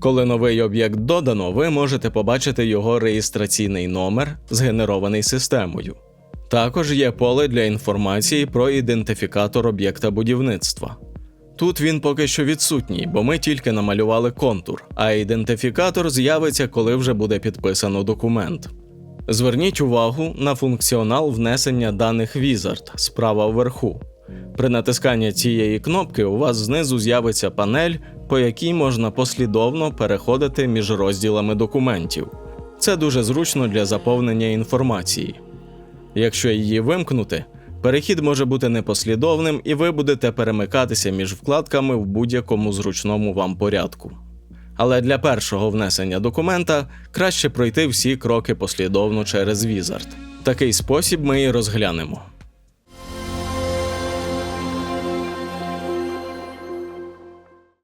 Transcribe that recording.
Коли новий об'єкт додано, ви можете побачити його реєстраційний номер, згенерований системою. Також є поле для інформації про ідентифікатор об'єкта будівництва. Тут він поки що відсутній, бо ми тільки намалювали контур, а ідентифікатор з'явиться, коли вже буде підписано документ. Зверніть увагу на функціонал внесення даних Wizard справа вверху. При натисканні цієї кнопки у вас знизу з'явиться панель, по якій можна послідовно переходити між розділами документів. Це дуже зручно для заповнення інформації. Якщо її вимкнути, перехід може бути непослідовним і ви будете перемикатися між вкладками в будь-якому зручному вам порядку. Але для першого внесення документа краще пройти всі кроки послідовно через Wizard. Такий спосіб ми і розглянемо.